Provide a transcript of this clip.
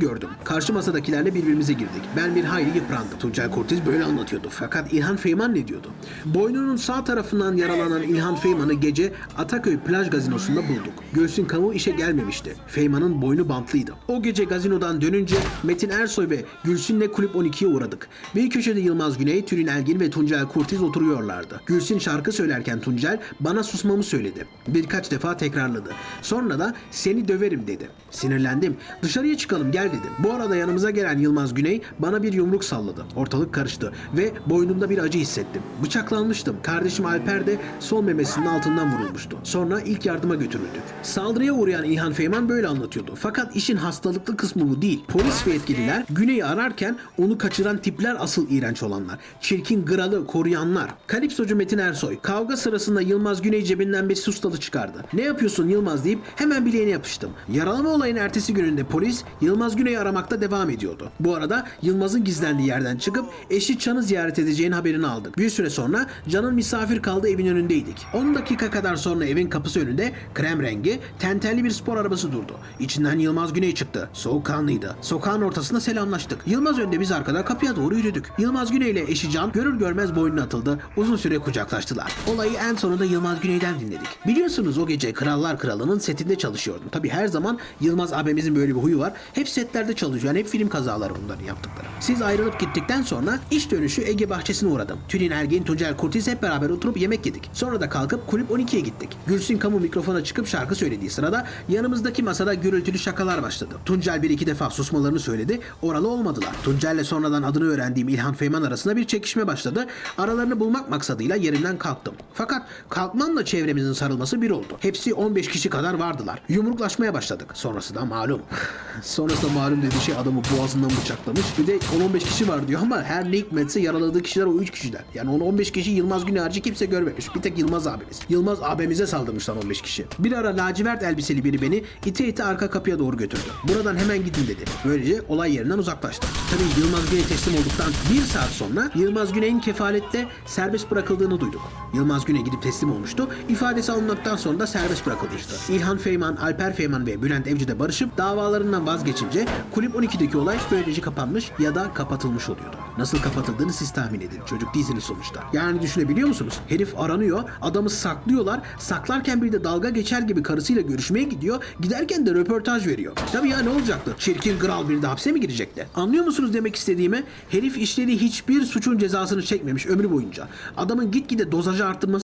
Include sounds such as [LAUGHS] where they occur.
gördüm. Karşı masadakilerle birbirimize girdik. Ben bir hayli yıprandım. Tuncel Kurtiz böyle anlatıyordu. Fakat İlhan Feyman ne diyordu? Boynunun sağ tarafından yaralanan İlhan Feyman'ı gece Ataköy plaj gazinosunda bulduk. Gülsün Kamu işe gelmemişti. Feyman'ın boynu bantlıydı. O gece gazinodan dönünce Metin Ersoy ve Gülsün'le Kulüp 12'ye uğradık. Bir köşede Yılmaz Güney, Tülin Elgin ve Tuncel Kurtiz oturuyorlardı. Gülsün şarkı söylerken Tuncel bana susmamı söyledi. Birkaç defa tekrarladı. Sonra da seni döverim dedi. Sinirlendim. Dışarıya çıkalım gel dedim. Bu arada yanımıza gelen Yılmaz Güney bana bir yumruk salladı. Ortalık karıştı ve boynumda bir acı hissettim. Bıçaklanmıştım. Kardeşim Alper de sol memesinin altından vurulmuştu. Sonra ilk yardıma götürüldük. Saldırıya uğrayan İlhan Feyman böyle anlatıyordu. Fakat işin hastalıklı kısmı bu değil. Polis ve yetkililer Güney'i ararken onu kaçıran tipler asıl iğrenç olanlar. Çirkin gralı koruyanlar. Kalipsocu Metin Ersoy kavga sırasında Yılmaz Güney cebinden bir sustalı çıkardı. Ne yapıyorsun Yılmaz deyip hemen bileğine yapıştım. Yaralama olayın ertesi gününde polis Yılmaz Güney'i aramakta devam ediyordu. Bu arada Yılmaz'ın gizlendiği yerden çıkıp eşi Can'ı ziyaret edeceğin haberini aldık. Bir süre sonra Can'ın misafir kaldığı evin önündeydik. 10 dakika kadar sonra evin kapısı önünde krem rengi tentelli bir spor arabası durdu. İçinden Yılmaz Güney çıktı. Soğukkanlıydı. Sokağın ortasında selamlaştık. Yılmaz önde biz arkada kapıya doğru yürüdük. Yılmaz Güney ile eşi Can görür görmez boynuna atıldı. Uzun süre kucaklaştılar. Olayı en sonunda Yılmaz Güney'den dinledik. Biliyorsunuz o gece Krallar Kralı'nın setinde çalışıyordum. Tabi her zaman Yılmaz abimizin böyle bir huyu var. Hep setlerde çalışıyor. Yani hep film kazaları bunların yaptıkları. Siz ayrılıp gittikten sonra iş dönüşü Ege bahçesine uğradım. Tülin Ergin, Tuncel Kurtiz hep beraber oturup yemek yedik. Sonra da kalkıp kulüp 12'ye gittik. Gülsün Kamu mikrofona çıkıp şarkı söylediği sırada yanımızdaki masada gürültülü şakalar başladı. Tuncel bir iki defa susmalarını söyledi. Oralı olmadılar. Tuncel'le sonradan adını öğrendiğim İlhan Feyman arasında bir çekişme başladı. Aralarını bulmak maksadıyla yerimden kalktım. Fakat kalkmamla çevremizin sarılması bir oldu. Hepsi 15 kişi kadar vardılar. Yumruklaşmaya başladık. Sonrası da malum. [LAUGHS] Sonrası malum dediği şey adamı boğazından bıçaklamış. Bir de 10-15 kişi var diyor ama her ne hikmetse yaraladığı kişiler o 3 kişiler. Yani onu 15 kişi Yılmaz Güney harici kimse görmemiş. Bir tek Yılmaz abimiz. Yılmaz abimize saldırmışlar 15 kişi. Bir ara lacivert elbiseli biri beni ite ite arka kapıya doğru götürdü. Buradan hemen gidin dedi. Böylece olay yerinden uzaklaştım. Tabii Yılmaz Güney teslim olduktan bir saat sonra Yılmaz Güney'in kefalette serbest bırakıldığını duyduk. Yılmaz Güney gidip teslim olmuştu. İfadesi alındıktan sonra da serbest bırakılmıştı. İlhan Feyman, Alper Feyman ve Bülent Evci de barışıp davalarından vazgeçince Kulüp 12'deki olay böylece kapanmış ya da kapatılmış oluyordu. Nasıl kapatıldığını siz tahmin edin. Çocuk değilsiniz sonuçta. Yani düşünebiliyor musunuz? Herif aranıyor, adamı saklıyorlar. Saklarken bir de dalga geçer gibi karısıyla görüşmeye gidiyor. Giderken de röportaj veriyor. Tabii ya ne olacaktı? Çirkin kral bir de hapse mi girecekti? Anlıyor musunuz demek istediğimi? Herif işlediği hiçbir suçun cezasını çekmemiş ömrü boyunca. Adamın gitgide dozajı arttırması